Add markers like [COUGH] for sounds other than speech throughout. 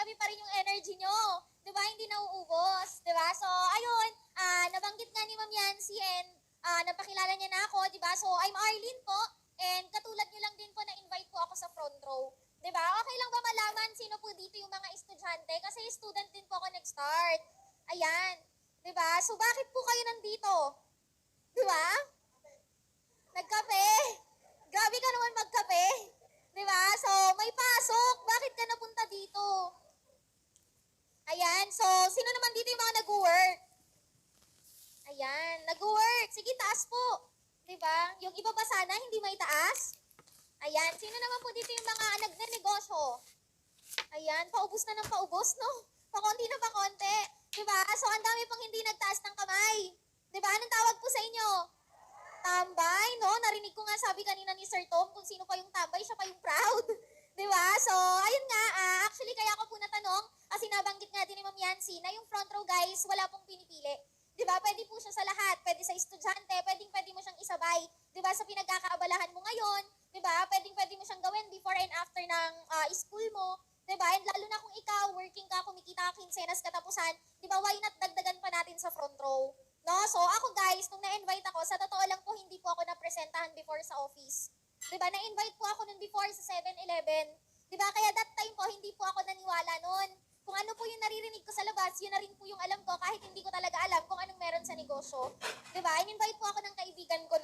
grabe pa rin yung energy nyo. Di ba? Hindi nauubos. Di ba? So, ayun, ah, nabanggit nga ni Ma'am Yancy and ah, napakilala niya na ako. Di ba? So, I'm Arlene po. And katulad niyo lang din po na-invite po ako sa front row. Di ba? Okay lang ba malaman sino po dito yung mga estudyante? Kasi student din po ako nag-start. Ayan. Di ba? So, bakit po kayo nandito? Di ba? Nagkape. Grabe ka naman magkape. Di ba? So, may pasok. Bakit ka napunta dito? Ayan. So, sino naman dito yung mga nag-work? Ayan. Nag-work. Sige, taas po. Di ba? Yung iba ba sana, hindi may taas? Ayan. Sino naman po dito yung mga nagnenegosyo? Ayan. Paubos na ng paubos, no? Pakonti na pakonti. Di ba? So, ang dami pang hindi nagtaas ng kamay. Di ba? Anong tawag po sa inyo? Tambay, no? Narinig ko nga sabi kanina ni Sir Tom kung sino pa yung tambay, siya pa yung proud. [LAUGHS] Di ba? So, ayun nga, ah, actually kaya ako po natanong, kasi nabanggit nga din ni Ma'am Yancy na yung front row guys, wala pong pinipili. Di ba? Pwede po siya sa lahat. Pwede sa estudyante, pwedeng pwede mo siyang isabay. Di ba? Sa pinagkakaabalahan mo ngayon, di ba? Pwedeng pwede mo siyang gawin before and after ng ah, school mo. Di ba? And lalo na kung ikaw, working ka, kumikita ka, kinsenas, katapusan, di ba? Why not dagdagan pa natin sa front row? No? So ako guys, nung na-invite ako, sa totoo lang po, hindi po ako napresentahan before sa office. Di ba? Na-invite po ako nun before sa 7-Eleven. Di ba? Kaya that time po, hindi po ako naniwala nun. Kung ano po yung naririnig ko sa labas, yun na rin po yung alam ko kahit hindi ko talaga alam kung anong meron sa negosyo. Ba? In-invite po ako ng kaibigan ko.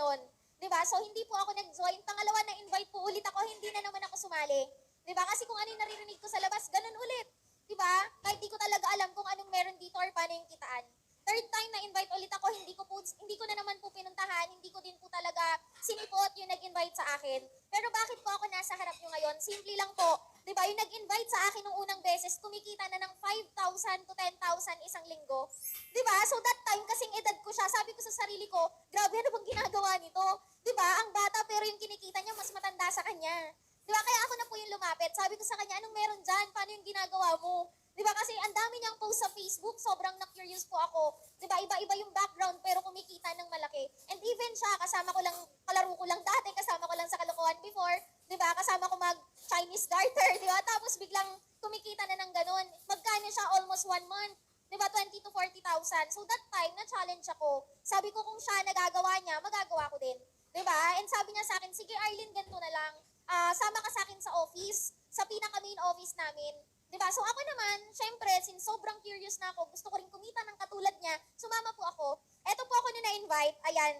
Di ba? So hindi po ako nag-join. Pangalawa na invite po ulit ako, hindi na naman ako sumali. Ba? Kasi kung ano yung naririnig ko sa labas, ganun ulit. Ba? Kahit di ko talaga alam kung anong meron dito or paano yung kitaan. Third time na invite ulit ako, hindi ko po, hindi ko na naman po pinuntahan, hindi ko din po talaga sinipot yung nag-invite sa akin. Pero bakit po ako nasa harap nyo ngayon? Simple lang po. 'Di ba? Yung nag-invite sa akin nung unang beses, kumikita na ng 5,000 to 10,000 isang linggo. 'Di ba? So that time kasing edad ko siya, sabi ko sa sarili ko, grabe ano bang ginagawa nito? 'Di ba? Ang bata pero yung kinikita niya mas matanda sa kanya. 'Di ba? Kaya ako na po yung lumapit. Sabi ko sa kanya, anong meron diyan? Paano yung ginagawa mo? 'Di ba? Kasi ang dami niyang post sa Facebook, sobrang na-curious po ako. 'Di ba? Iba-iba yung background pero kumikita ng malaki. And even siya, kasama ko lang, kalaro ko lang dati, kasama ko lang sa kalokohan before, 'di ba? Kasama ko mag Chinese garter, [LAUGHS] 'di ba? Tapos biglang kumikita na ng ganun. Magkano siya almost one month? 'Di ba? 20 to 40,000. So that time, na-challenge ako. Sabi ko kung siya nagagawa niya, magagawa ko din. 'Di ba? And sabi niya sa akin, sige Arlene, ganito na lang. Ah, sama ka sa akin sa office, sa pinaka main office namin. 'Di ba? So ako naman, syempre, since sobrang curious na ako, gusto ko rin kumita ng katulad niya, sumama po ako. Eto po ako na na-invite, ayan.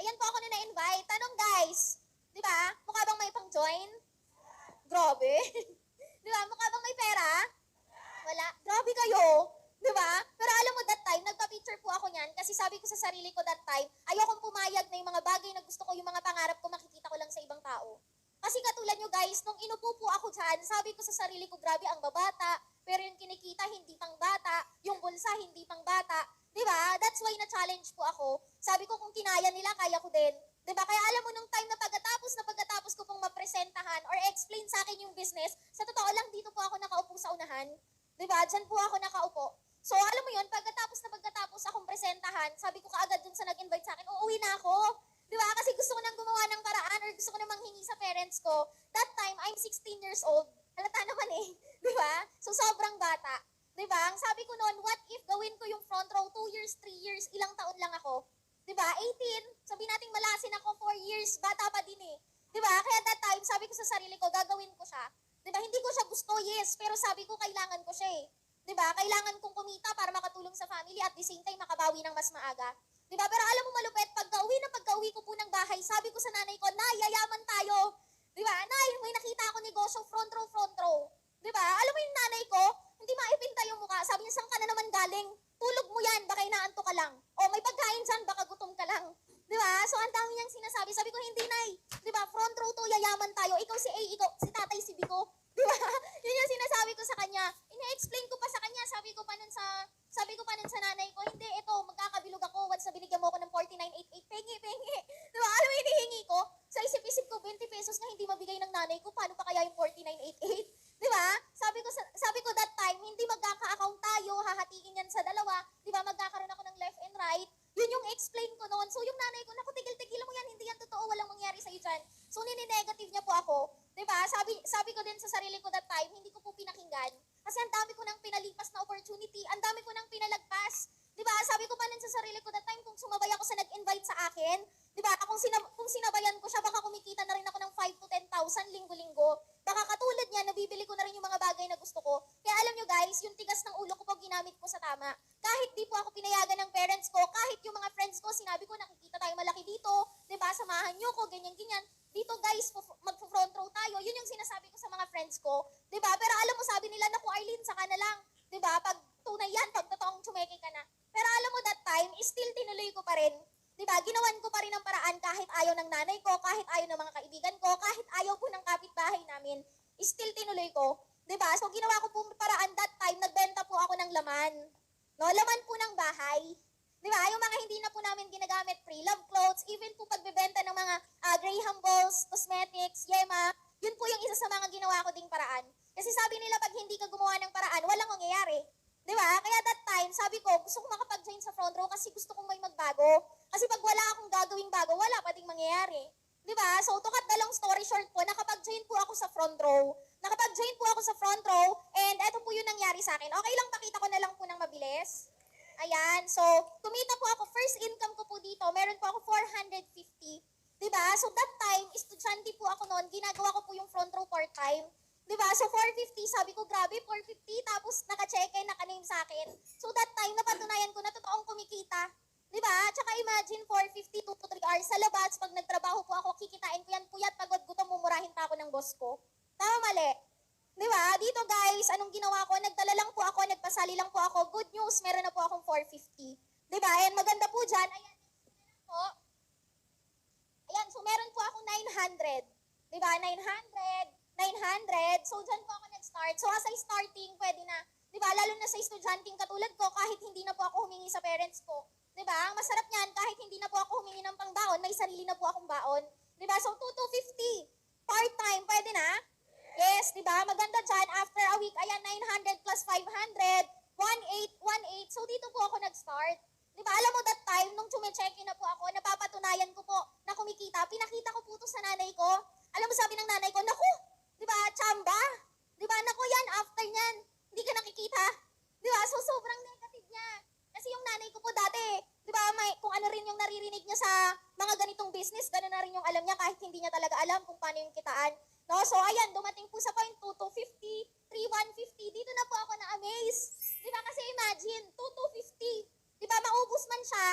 Ayan po ako na na-invite. Tanong guys, 'di ba? Mukha bang may pang-join? Grabe. [LAUGHS] 'Di ba? Mukha bang may pera? Wala. Grabe kayo. 'Di ba? Pero alam mo that time, nagpa-picture po ako niyan kasi sabi ko sa sarili ko that time, ayokong pumayag na yung mga bagay na gusto ko, yung mga pangarap ko makikita ko lang sa ibang tao. Kasi katulad nyo guys, nung inupo po ako dyan, sabi ko sa sarili ko, grabe ang babata, pero yung kinikita hindi pang bata, yung bulsa hindi pang bata. ba? That's why na-challenge po ako. Sabi ko kung kinaya nila, kaya ko din. 'Di ba? Kaya alam mo nung time na pagkatapos na pagkatapos ko pong mapresentahan or explain sa akin yung business, sa totoo lang dito po ako nakaupo sa unahan. ba? Diyan po ako nakaupo. So alam mo yun, pagkatapos na pagkatapos akong presentahan, sabi ko kaagad dun sa nag-invite sa akin, uuwi na ako. Di ba? Kasi gusto ko nang gumawa ng paraan or gusto ko nang manghingi sa parents ko. That time, I'm 16 years old. Halata naman eh. [LAUGHS] Di ba? So, sobrang bata. Di ba? Ang sabi ko noon, what if gawin ko yung front row 2 years, 3 years, ilang taon lang ako? Di ba? 18. Sabi nating malasin ako 4 years, bata pa din eh. Di ba? Kaya that time, sabi ko sa sarili ko, gagawin ko siya. Di ba? Hindi ko siya gusto, yes. Pero sabi ko, kailangan ko siya eh. Di ba? Kailangan kong kumita para makatulong sa family at the same time makabawi ng mas maaga. Di ba? Pero alam mo malupit, pagka-uwi na pagka-uwi ko po ng bahay, sabi ko sa nanay ko, Nay, yayaman tayo. Di ba? Nay, may nakita ako negosyo, front row, front row. Di ba? Alam mo yung nanay ko, hindi maipinta yung mukha. Sabi niya, saan ka na naman galing? Tulog mo yan, baka inaanto ka lang. O may pagkain dyan, baka gutom ka lang. Di ba? So ang dami niyang sinasabi. Sabi ko, hindi nay. Di ba? Front row to, yayaman tayo. Ikaw si A, ikaw, si tatay si Biko. Di ba? [LAUGHS] Yun yung sinasabi ko sa kanya. Ina-explain ko pa sa kanya. Sabi ko pa nun sa, sabi ko pa nun sa nanay ko, hindi, ito, magkakabilog ako once na binigyan mo ako ng 4988. Pengi, pengi. Di ba? Alam mo hinihingi ko? Sa isip-isip ko, 20 pesos na hindi mabigay ng nanay ko. Paano pa kaya yung 4988? Di ba? Sabi ko, sa- sabi ko that time, hindi magkaka-account tayo, hahatiin yan sa dalawa. Di ba? Magkakaroon ako ng left and right. Yun yung explain ko noon. So yung nanay ko, naku, tigil-tigil mo yan, hindi yan totoo, walang mangyari sa'yo dyan. So nini-negative niya po ako. Di ba? Sabi, sabi ko din sa sarili ko that time, hindi ko po pinakinggan. Kasi ang dami ko nang pinalipas na opportunity, ang dami ko nang pinalagpas. Di ba? Sabi ko pa din sa sarili ko that time, kung sumabay ako sa nag-invite sa akin, di ba? Kung, sinab- kung sinabayan ko siya, baka kumikita na rin ako ng 5 to 10,000 linggo-linggo. Baka katulad niya, nabibili ko na rin yung mga bagay na gusto ko. Kaya alam nyo guys, yung tigas ng ulo ko po ginamit ko sa tama. Kahit di po ako pinayagan ng parents ko, kahit yung mga friends ko, sinabi ko, nakikita tayo malaki dito, di ba? Samahan nyo ko, ganyan-ganyan. Dito guys, magpo-front row tayo. Yun yung sinasabi ko sa mga friends ko. 'Di ba? Pero alam mo, sabi nila, naku Arlene, saka na lang. 'Di ba? Pag tunay yan, pag totoong tsumeke ka na. Pero alam mo, that time, still tinuloy ko pa rin. 'Di ba? Ginawan ko pa rin ang paraan kahit ayaw ng nanay ko, kahit ayaw ng mga kaibigan ko, kahit ayaw po ng kapitbahay namin. Still tinuloy ko. 'Di ba? So ginawa ko po paraan that time, nagbenta po ako ng laman. No, laman po ng bahay. Di ba? Yung mga hindi na po namin ginagamit, pre-love clothes, even po pagbebenta ng mga ah, Graham balls, cosmetics, yema, yun po yung isa sa mga ginawa ko ding paraan. Kasi sabi nila pag hindi ka gumawa ng paraan, walang mangyayari. Di ba? Kaya that time, sabi ko, gusto ko makapag-join sa front row kasi gusto kong may magbago. Kasi pag wala akong gagawing bago, wala pa ding mangyayari. Di ba? So, to cut the long story short po, nakapag-join po ako sa front row. Nakapag-join po ako sa front row, and eto po yung nangyari sa akin. Okay lang, pakita ko na lang po ng mabilis. Ayan, so, kumita po ako. First income ko po dito, meron po ako 450. Diba? So, that time, estudyante po ako noon, ginagawa ko po yung front row part-time. Diba? So, 450, sabi ko, grabe, 450, tapos naka-check-in, naka-name sa akin. So, that time, napatunayan ko na totoong kumikita. Diba? Tsaka imagine, 450, 2 to 3 hours sa labas, pag nagtrabaho po ako, kikitain ko yan, puyat, pagod, gutom, mumurahin pa ako ng boss ko. Tama, mali? Di ba? Dito guys, anong ginawa ko? Nagdala lang po ako, nagpasali lang po ako. Good news, meron na po akong 450. Di ba? And maganda po dyan, ayan, po. Ayan, so meron po akong 900. Di ba? 900, 900. So dyan po ako nag-start. So as I starting, pwede na. Di ba? Lalo na sa estudyanteng katulad ko, kahit hindi na po ako humingi sa parents ko. Di ba? Ang masarap niyan, kahit hindi na po ako humingi ng pangbaon, may sarili na po akong baon. Di ba? So 2,250. Part-time, pwede na? Yes, di ba? Maganda dyan. After a week, ayan, 900 plus 500. 1,800, 1,800. So, dito po ako nag-start. Di ba? Alam mo that time, nung chume-check-in na po ako, napapatunayan ko po na kumikita. Pinakita ko po to sa nanay ko. Alam mo, sabi ng nanay ko, naku, di ba, chamba? Di ba, naku yan, after nyan, hindi ka nakikita. Di ba? So, sobrang negative niya. Kasi yung nanay ko po dati, di ba, may, kung ano rin yung naririnig niya sa mga ganitong business, gano'n na rin yung alam niya kahit hindi niya talaga alam kung paano yung kitaan. No, so ayan, dumating po sa point 2 to 50, 3, 150. Dito na po ako na-amaze. Di ba? Kasi imagine, 2 to 50. Di ba? Maubos man siya,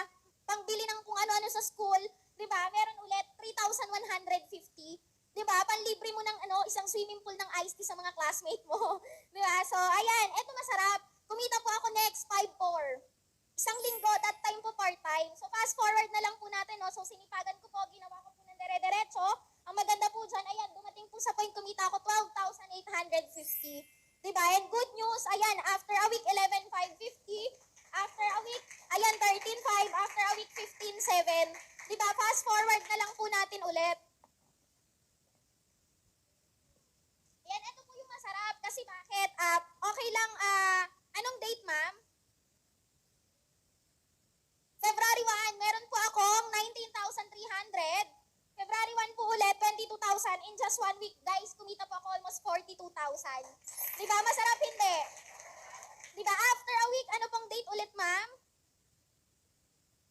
pangbili ng kung ano-ano sa school. Di ba? Meron ulit, 3,150. Di ba? Panlibre mo ng ano, isang swimming pool ng iced tea sa mga classmate mo. Di ba? So, ayan, eto masarap. Kumita po ako next 5-4. Isang linggo, that time po part-time. So, fast forward na lang po natin, no? So, sinipagan ko po, ginawa ko po ng dere-derecho. Ang maganda po dyan, ayan, dumating po sa point, kumita ako 12,850. Diba? And good news, ayan, after a week, 11,550. After a week, ayan, 13,500. After a week, 15,700. Diba? Fast forward na lang po natin ulit. Ayan, ito po yung masarap. Kasi bakit? Ah, okay lang, ah, anong date, ma'am? February 1, meron po akong 19,300. February 1 po ulit, 22,000. In just one week, guys, kumita po ako almost 42,000. Di ba? Masarap hindi? Di ba? After a week, ano pong date ulit, ma'am?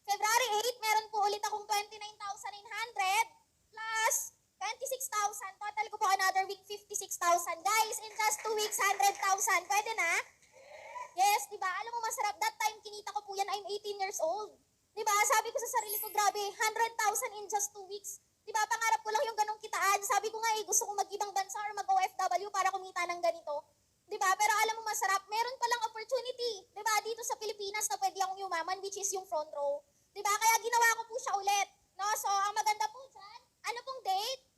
February 8, meron po ulit akong 29,900 plus 26,000. Total ko po another week, 56,000. Guys, in just two weeks, 100,000. Pwede na? Yes, di ba? Alam mo, masarap. That time, kinita ko po yan. I'm 18 years old. Di ba? Sabi ko sa sarili ko, grabe, 100,000 in just two weeks. Di ba? Pangarap ko lang yung ganong kitaan. Sabi ko nga eh, gusto ko mag-ibang bansa or mag-OFW para kumita ng ganito. Di ba? Pero alam mo, masarap. Meron palang opportunity. Di ba? Dito sa Pilipinas na pwede akong yumaman, which is yung front row. Di ba? Kaya ginawa ko po siya ulit. No? So, ang maganda po dyan, ano pong date?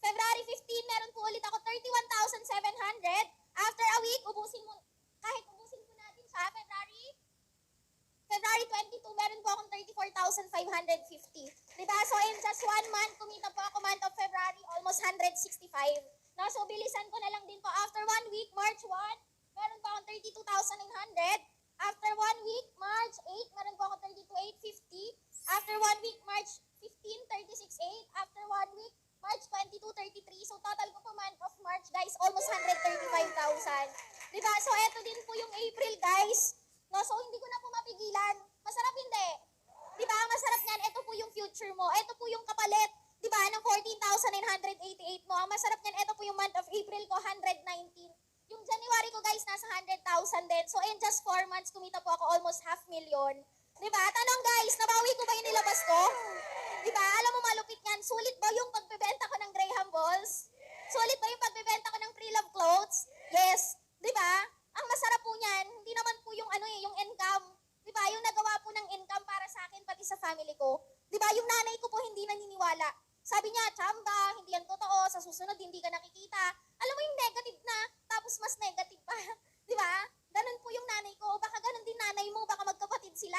February 15, meron po ulit ako 31,700. After a week, ubusin mo, kahit ubusin po natin siya, February, February 22, meron po akong 34,550. Diba? So, in just one month, kumita po ako month of February, almost 165. No? So, bilisan ko na lang din po. After one week, March 1, meron po akong 32,900. After one week, March 8, meron po akong 32,850. After one week, March 15, 36,800. After one week, March 22, 33. So, total ko po month of March, guys, almost 135,000. Diba? So, eto din po yung April, guys. No? So, hindi ko na po mapigilan. Masarap hindi. Diba? Ang masarap niyan, ito po yung future mo. Ito po yung kapalit. Diba? Ng 14,988 mo. Ang masarap niyan, ito po yung month of April ko, 119. Yung January ko, guys, nasa 100,000 din. So, in just 4 months, kumita po ako almost half million. Diba? Tanong, guys, nabawi ko ba yung nilabas ko? Diba? Alam mo malupit yan. Sulit ba yung pagbebenta ko ng Graham Balls? Sulit ba yung pagbebenta ko ng pre-love clothes? Yes. Diba? Ang masarap po niyan, hindi naman po yung ano eh, yung income. Diba? Yung nagawa po ng income para sa akin, pati sa family ko. Diba? Yung nanay ko po hindi naniniwala. Sabi niya, chamba, hindi yan totoo, sa susunod hindi ka nakikita. Alam mo yung negative na, tapos mas negative pa. Di ba? Ganun po yung nanay ko. Baka ganun din nanay mo, baka magkapatid sila.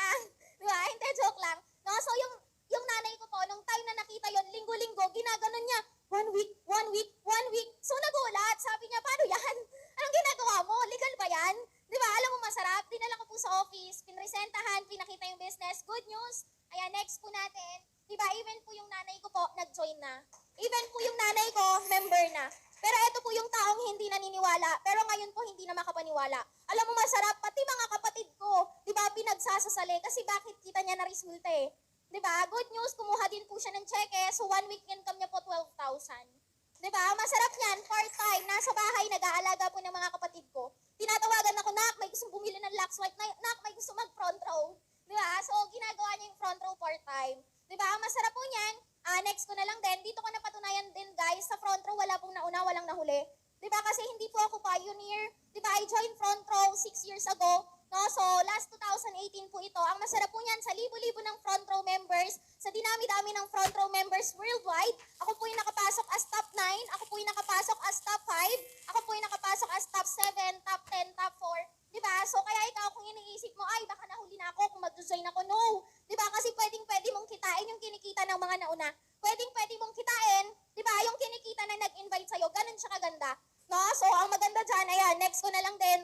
Di ba? Hindi, joke lang. No? So yung, yung nanay ko po, nung time na nakita yon linggo-linggo, ginaganon niya, one week, one week, one week. So nagulat, sabi niya, paano yan? Anong ginagawa mo? Legal ba yan? Di ba? Alam mo masarap, dinala ko po sa office, pinresentahan, pinakita yung business. Good news. Ayan, next po natin. Di ba, even po yung nanay ko po, nag-join na. Even po yung nanay ko, member na. Pero ito po yung taong hindi naniniwala. Pero ngayon po, hindi na makapaniwala. Alam mo, masarap, pati mga kapatid ko, di ba, pinagsasasali. Kasi bakit kita niya na resulta eh. Di ba? Good news, kumuha din po siya ng cheque. So, one week income niya po, 12,000. Di ba? Masarap yan, part-time, nasa bahay, nag-aalaga po ng mga kapatid ko. Tinatawagan ako, nak, may gustong bumili ng Lux White, Na- nak, may gusto mag-front row. Di ba? So, ginagawa niya yung front row part-time. Di ba? Masarap po niyan. Ah, next ko na lang din. Dito ko napatunayan din, guys. Sa front row, wala pong nauna, walang nahuli. Di ba? Kasi hindi po ako pioneer. Di ba? I joined front row six years ago. No? So, last 2018 po ito. Ang masarap po niyan sa libo-libo ng front row members, sa dinami-dami ng front row members worldwide, ako po yung nakapasok as top 9, ako po yung nakapasok as top 5, ako po yung nakapasok as top 7, top 10, top 4. Di ba? So, kaya ikaw kung iniisip mo, ay, baka nahuli na ako kung mag-join ako. No! Di ba? Kasi pwedeng-pwede mong kitain yung kinikita ng mga nauna. Pwedeng-pwede mong kitain, di ba? Yung kinikita na nag-invite sa'yo, ganun siya kaganda. No? So, ang maganda dyan, ayan, next ko na lang din,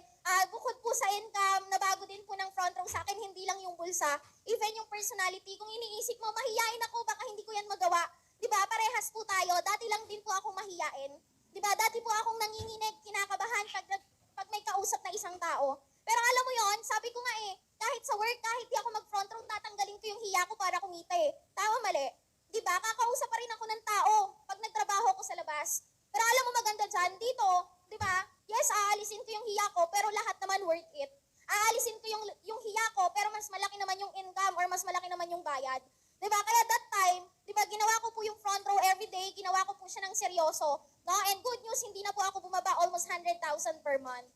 sa income, nabago din po ng front row sa akin, hindi lang yung bulsa, even yung personality. Kung iniisip mo, mahiyain ako, baka hindi ko yan magawa. Di ba? Parehas po tayo. Dati lang din po ako mahiyain. Di ba? Dati po akong nanginginig, kinakabahan pag, pag may kausap na isang tao. Pero alam mo yon, sabi ko nga eh, kahit sa work, kahit di ako mag-front row, tatanggalin ko yung hiya ko para kumita eh. Tama mali? Di ba? Kakausap pa rin ako ng tao pag nagtrabaho ko sa labas. Pero alam mo maganda dyan, dito, di ba? Yes, aalisin ko yung hiya ko, pero lahat naman worth it. Aalisin ko yung, yung hiya ko, pero mas malaki naman yung income or mas malaki naman yung bayad. Di ba? Kaya that time, di ba, ginawa ko po yung front row everyday, ginawa ko po siya ng seryoso. No? And good news, hindi na po ako bumaba almost 100,000 per month.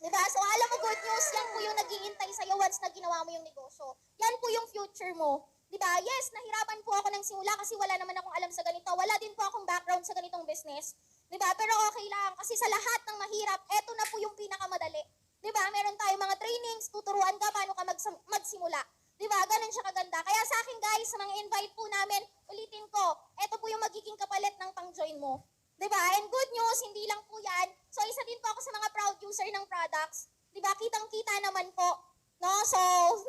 Diba? So, alam mo, good news, yan po yung naghihintay sa'yo once na ginawa mo yung negosyo. Yan po yung future mo. Diba? Yes, nahirapan po ako ng simula kasi wala naman akong alam sa ganito. Wala din po akong background sa ganitong business. Diba? Pero okay lang kasi sa lahat ng mahirap, eto na po yung pinakamadali. Diba? Meron tayong mga trainings, tuturuan ka paano ka magsam- magsimula. Diba? Ganun siya kaganda. Kaya sa akin guys, sa mga invite po namin, ulitin ko, eto po yung magiging kapalit ng pang-join mo. Diba? And good news, hindi lang po yan. So, isa din po ako sa mga proud user ng products. Diba? Kitang-kita naman po. No? So,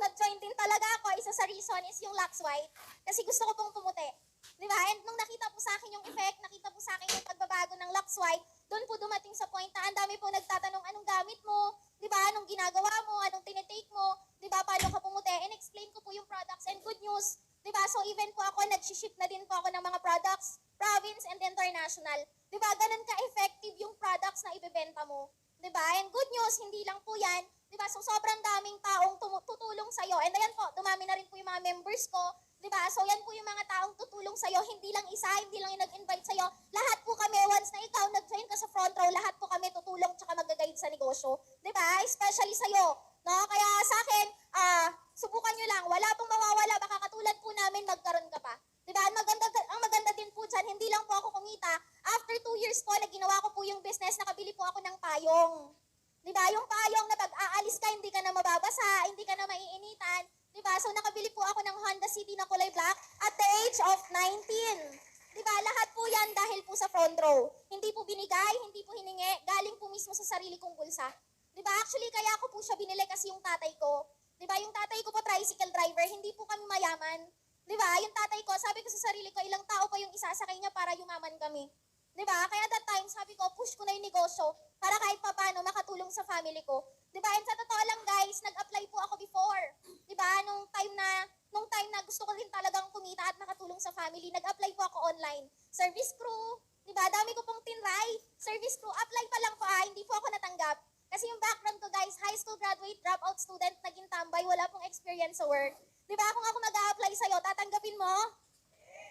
nag-join din talaga ako. Isa sa reason is yung Lux White. Kasi gusto ko pong pumuti. Diba? And nung nakita po sa akin yung effect, nakita po sa akin yung pagbabago ng White, doon po dumating sa point na ang dami po nagtatanong anong gamit mo, diba? Anong ginagawa mo, anong tinitake mo, diba? Paano ka pumuti. And explain ko po yung products. And good news, diba? So, even po ako, nag-ship na din po ako ng mga products, province and international. Diba? Ganun ka-effective yung products na ibebenta mo. Diba? And good news, hindi lang po yan. Diba? So, sobrang daming taong tutulong sa'yo. And ayan po, dumami na rin po yung mga members ko. Diba? So, yan po yung mga taong tutulong sa'yo. Hindi lang isa, hindi lang yung nag-invite sa'yo. Lahat po kami, once na ikaw nag-join ka sa front row, lahat po kami tutulong tsaka mag-guide sa negosyo. Diba? Especially sa'yo. No? Kaya sa akin, ah, subukan nyo lang. Wala pong mawawala. Baka katulad po namin, magkaroon ka pa. Diba? Ang maganda, ang maganda din po dyan, hindi lang po ako kumita. After two years po, na ginawa ko po yung business, nakabili po ako ng payong. Diba? Yung payong na pag aalis ka, hindi ka na mababasa, hindi ka na maiinitan. Diba? So nakabili po ako ng Honda City na kulay black at the age of 19. Diba? Lahat po yan dahil po sa front row. Hindi po binigay, hindi po hiningi, galing po mismo sa sarili kong bulsa. Diba? Actually, kaya ko po siya binili kasi yung tatay ko. Diba? Yung tatay ko po tricycle driver, hindi po kami mayaman. Diba? Yung tatay ko, sabi ko sa sarili ko, ilang tao pa yung isasakay niya para yumaman kami. Diba? Kaya that time, sabi ko, push ko na yung negosyo para kahit papano makatulong sa family ko. Diba? And sa totoo lang guys, nag-apply po ako before. Diba? Nung time na, nung time na gusto ko rin talagang kumita at makatulong sa family, nag-apply po ako online. Service crew, Diba? Dami ko pong tinry. Service crew, apply pa lang po ah, hindi po ako natanggap. Kasi yung background ko guys, high school graduate, dropout student, naging tambay, wala pong experience sa work. Diba? Kung ako mag-a-apply sa'yo, tatanggapin mo?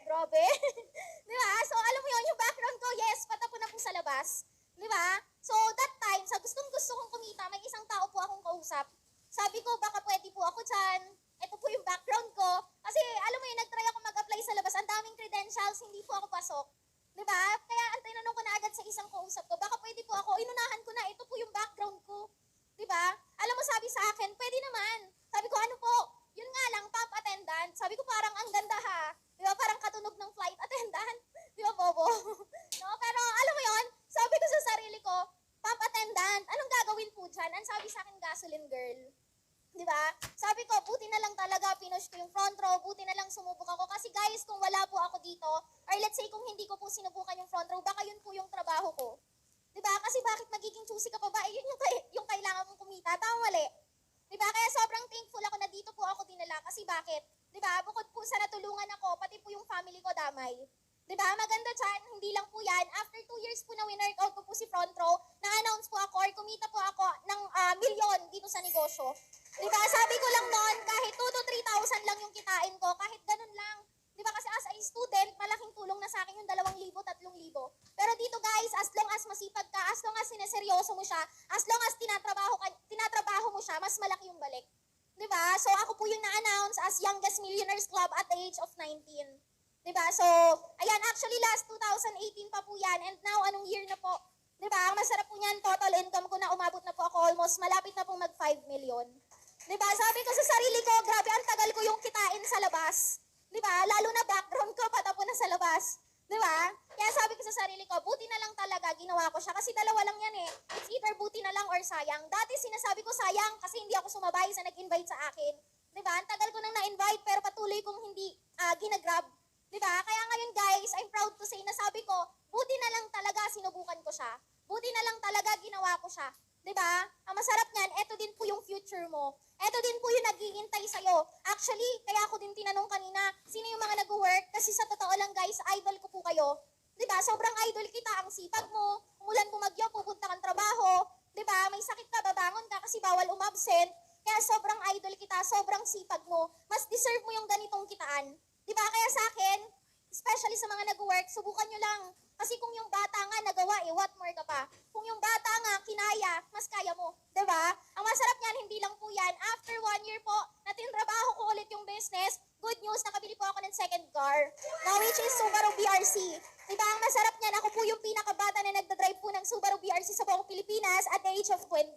Grabe. [LAUGHS] Di ba? So, alam mo yun, yung background ko, yes, patapo na po sa labas. Di ba? So, that time, sa gustong gusto kong kumita, may isang tao po akong kausap. Sabi ko, baka pwede po ako dyan. Ito po yung background ko. Kasi, alam mo yun, nag-try ako mag-apply sa labas. Ang daming credentials, hindi po ako pasok. Di ba? Kaya, ang tinanong ko na agad sa isang kausap ko, baka pwede po ako, inunahan ko na, ito po yung background ko. Di ba? Alam mo, sabi sa akin, pwede naman. Sabi ko, ano po? Yun nga lang, top attendant. Sabi ko, parang ang ganda ha. Di ba? Parang katunog ng flight attendant. Di ba, Bobo? no? Pero, alam mo yon sabi ko sa sarili ko, top attendant, anong gagawin po dyan? Ang sabi sa akin, gasoline girl. Di ba? Sabi ko, buti na lang talaga pinush ko yung front row, buti na lang sumubok ako. Kasi guys, kung wala po ako dito, or let's say kung hindi ko po sinubukan yung front row, baka yun po yung trabaho ko. Di ba? Kasi bakit magiging choosy ka pa ba? Eh, yun yung, kay- yung kailangan mong kumita. Tama mali. Di ba? Kaya sobrang thankful ako na dito po ako dinala. Kasi bakit? Di ba? Bukod po sa natulungan ako, pati po yung family ko damay. Di ba? Maganda dyan, hindi lang po yan. After two years po na winarkout ko po si front row, na-announce po ako or kumita po ako ng ah, milyon dito sa negosyo. Di ba? Sabi ko lang noon, kahit 2 to 3,000 lang yung kitain ko, kahit ganun lang. Di ba? Kasi as a student, malaking tulong na sa akin yung 2,000, 3,000. Pero dito guys, as long as masipag ka, as long as sineseryoso mo siya, as long as tinatrabaho, ka, tinatrabaho mo siya, mas malaki yung balik. Di ba? So ako po yung na-announce as Youngest Millionaires Club at the age of 19. Di ba? So, ayan, actually last 2018 pa po yan and now anong year na po? Di ba? Ang masarap po niyan, total income ko na umabot na po ako almost malapit na pong mag 5 million. Di ba? Sabi ko sa sarili ko, grabe ang tagal ko yung kitain sa labas. Di ba? Lalo na background ko, patapo na sa labas. Di ba? Kaya sabi ko sa sarili ko, buti na lang talaga ginawa ko siya kasi dalawa lang yan eh. It's either buti na lang or sayang. Dati sinasabi ko sayang kasi hindi ako sumabay sa nag-invite sa akin. Di ba? Ang tagal ko nang na-invite pero patuloy kong hindi ah, ginagrab. Di ba? Kaya ngayon guys, I'm proud to say na sabi ko, buti na lang talaga sinubukan ko siya. Buti na lang talaga ginawa ko siya. Di ba? Ang masarap niyan, eto din po yung future mo. Eto din po yung naghihintay sa'yo. Actually, kaya ako din tinanong kanina, sino yung mga nag-work? Kasi sa totoo lang guys, idol ko po kayo. Di ba? Sobrang idol kita. Ang sipag mo, umulan bumagyo, pupunta kang trabaho. Di ba? May sakit ka, babangon ka kasi bawal umabsent. Kaya sobrang idol kita, sobrang sipag mo. Mas deserve mo yung ganitong kitaan. Di ba? Kaya sa akin, especially sa mga nag-work, subukan nyo lang. Kasi kung yung bata nga nagawa, eh, what more ka pa? Kung yung bata nga kinaya, mas kaya mo. ba? Ang masarap niyan, hindi lang po yan. After one year po, na tinrabaho ko ulit yung business, good news, nakabili po ako ng second car. Now, which is Subaru BRC. 'Di ba? Ang masarap niyan, ako po yung pinakabata na nagdadrive po ng Subaru BRC sa buong Pilipinas at the age of 20.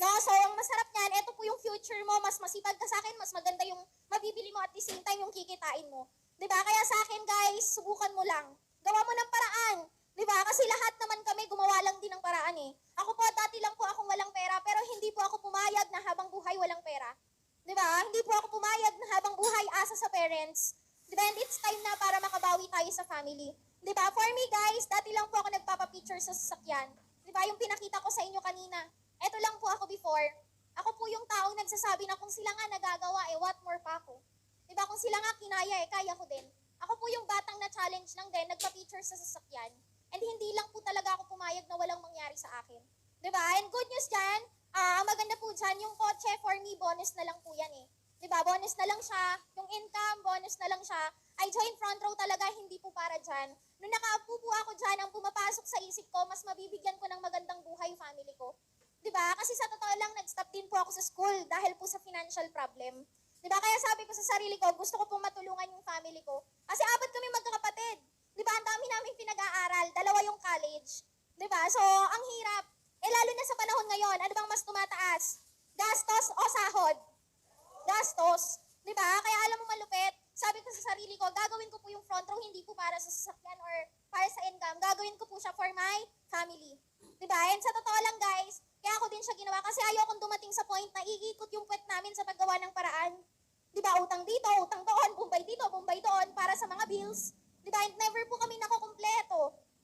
No, so ang masarap niyan, ito po yung future mo, mas masipag ka sa akin, mas maganda yung mabibili mo at the same time yung kikitain mo. 'Di ba? Kaya sa akin, guys, subukan mo lang. Gawa mo ng paraan. 'Di ba? Kasi lahat naman kami gumawa lang din ng paraan eh. Ako po dati lang po akong walang pera, pero hindi po ako pumayag na habang buhay walang pera. 'Di ba? Hindi po ako pumayag na habang buhay asa sa parents. 'Di ba? And it's time na para makabawi tayo sa family. 'Di ba? For me guys, dati lang po ako nagpapa-picture sa sasakyan. 'Di ba? Yung pinakita ko sa inyo kanina. Ito lang po ako before. Ako po yung taong nagsasabi na kung sila nga nagagawa, eh what more pa ako. 'Di ba? Kung sila nga kinaya, eh kaya ko din. Ako po yung batang na challenge lang din, nagpa-picture sa sasakyan. And hindi lang po talaga ako pumayag na walang mangyari sa akin. ba? And good news dyan, ah maganda po dyan, yung kotse for me, bonus na lang po yan eh. ba? Bonus na lang siya. Yung income, bonus na lang siya. I join front row talaga, hindi po para dyan. Nung nakaupo po ako dyan, ang pumapasok sa isip ko, mas mabibigyan ko ng magandang buhay family ko. ba? Kasi sa totoo lang, nag-stop din po ako sa school dahil po sa financial problem. 'Di ba? Kaya sabi ko sa sarili ko, gusto ko pong matulungan yung family ko. Kasi apat kami magkakapatid. 'Di ba? Ang dami namin pinag-aaral, dalawa yung college. 'Di ba? So, ang hirap. Eh lalo na sa panahon ngayon, ano bang mas tumataas? Gastos o sahod? Gastos. 'Di ba? Kaya alam mo malupit, sabi ko sa sarili ko, gagawin ko po yung front row hindi po para sa sasakyan or para sa income. Gagawin ko po siya for my family. 'Di ba? And sa totoo lang guys, kaya ako din siya ginawa kasi ayokong dumating sa point na iikot yung puwet namin sa paggawa ng paraan. 'Di ba? Utang dito, utang doon, bumbay dito, bumbay doon para sa mga bills. 'Di ba? And never po kami nakukumpleto.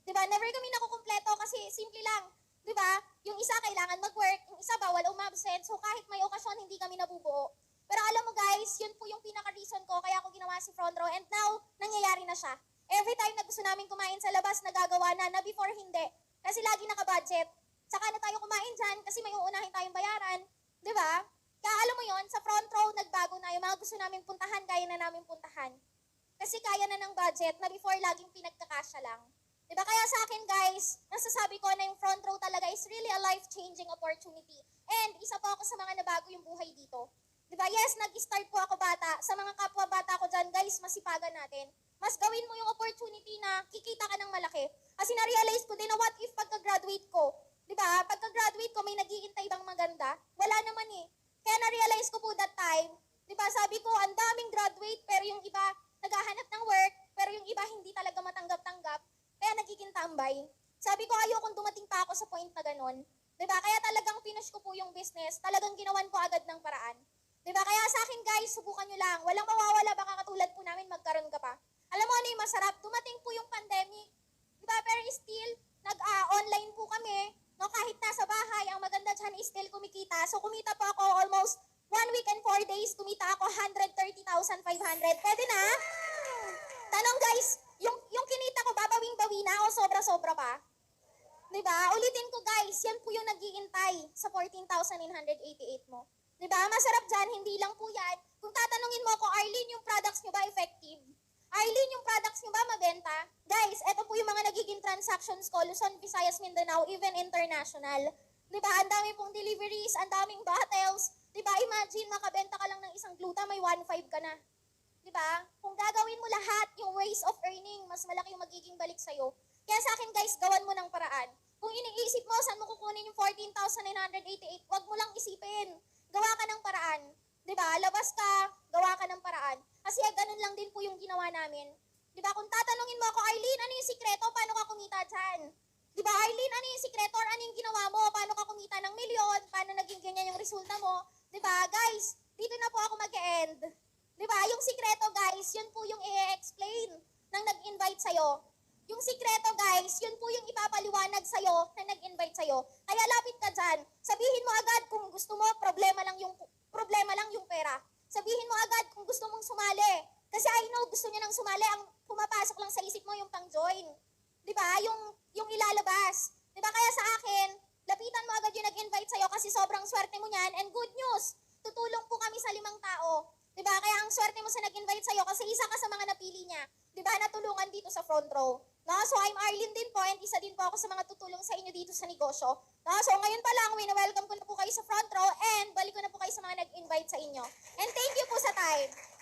'Di ba? Never kami nakukumpleto kasi simple lang. 'Di ba? Yung isa kailangan mag-work, yung isa bawal umabsent. So kahit may okasyon hindi kami nabubuo. Pero alam mo guys, yun po yung pinaka-reason ko kaya ako ginawa si front row and now nangyayari na siya. Every time na gusto namin kumain sa labas, nagagawa na, na before hindi. Kasi lagi naka-budget. Saka na tayo kumain dyan kasi may uunahin tayong bayaran. Di ba? Kaya alam mo yon sa front row, nagbago na. Yung mga gusto namin puntahan, kaya na namin puntahan. Kasi kaya na ng budget na before laging pinagkakasya lang. Diba? Kaya sa akin guys, nasasabi ko na yung front row talaga is really a life-changing opportunity. And isa po ako sa mga nabago yung buhay dito. Diba? Yes, nag-start po ako bata. Sa mga kapwa bata ko dyan, guys, masipagan natin. Mas gawin mo yung opportunity na kikita ka ng malaki. Kasi na-realize ko din na what if pagka-graduate ko, diba? Pagka-graduate ko, may nagiintay bang maganda? Wala naman eh. Kaya na-realize ko po that time, diba? Sabi ko, ang daming graduate, pero yung iba naghahanap ng work, pero yung iba hindi talaga matanggap-tanggap, kaya nagiging tambay. Sabi ko, ayokong dumating pa ako sa point na ganun. Diba? Kaya talagang pinush ko po yung business, talagang ginawan ko agad ng paraan. Diba? Kaya sa akin guys, subukan nyo lang. Walang mawawala, baka katulad po namin magkaroon ka pa. Alam mo ano yung masarap? Dumating po yung pandemic. Diba? Pero still, nag-online po kami. No, kahit nasa bahay, ang maganda dyan is still kumikita. So kumita po ako almost one week and four days, kumita ako 130,500. Pwede na? Tanong guys, yung, yung kinita ko, babawing-bawi na o sobra-sobra pa? Diba? Ulitin ko guys, yan po yung nagiintay sa 14,988 mo. Diba? Masarap dyan, hindi lang po yan. Kung tatanungin mo ako, Arlene, yung products nyo ba effective? Arlene, yung products nyo ba mabenta? Guys, eto po yung mga nagiging transactions ko, Luzon, Visayas, Mindanao, even international. Diba? Ang dami pong deliveries, ang daming bottles. Diba? Imagine, makabenta ka lang ng isang gluta, may 1.5 ka na. Di ba? Kung gagawin mo lahat yung ways of earning, mas malaki yung magiging balik sa'yo. Kaya sa akin guys, gawan mo ng paraan. Kung iniisip mo saan mo kukunin yung 14,988, wag mo lang isipin. Gawa ka ng paraan. Di ba? Labas ka, gawa ka ng paraan. Kasi ganun lang din po yung ginawa namin. Di ba? Kung tatanungin mo ako, Arlene, ano yung sikreto? Paano ka kumita dyan? Di ba, Arlene, ano yung sikreto? Ano yung ginawa mo? Paano ka kumita ng milyon? Paano naging ganyan yung resulta mo? Di ba, guys? Dito na po ako mag-end. Di ba? Yung sikreto, guys, yun po yung i-explain ng nag-invite sa'yo. Yung sikreto, guys, yun po yung ipapaliwanag sa'yo na nag-invite sa'yo. Kaya lapit ka dyan. Sabihin mo agad kung gusto mo, problema lang yung, problema lang yung pera. Sabihin mo agad kung gusto mong sumali. Kasi I know, gusto niya nang sumali. Ang pumapasok lang sa isip mo yung pang-join. Di ba? Yung, yung ilalabas. Di ba? Kaya sa akin, lapitan mo agad yung nag-invite sa'yo kasi sobrang swerte mo niyan. And good news, tutulong po kami sa limang tao. 'Di ba? Kaya ang swerte mo sa nag-invite sa'yo kasi isa ka sa mga napili niya. 'Di ba? Natulungan dito sa front row. No? So I'm Arlene din po and isa din po ako sa mga tutulong sa inyo dito sa negosyo. No? So ngayon pa lang, wina-welcome ko na po kayo sa front row and balik ko na po kayo sa mga nag-invite sa inyo. And thank you po sa time.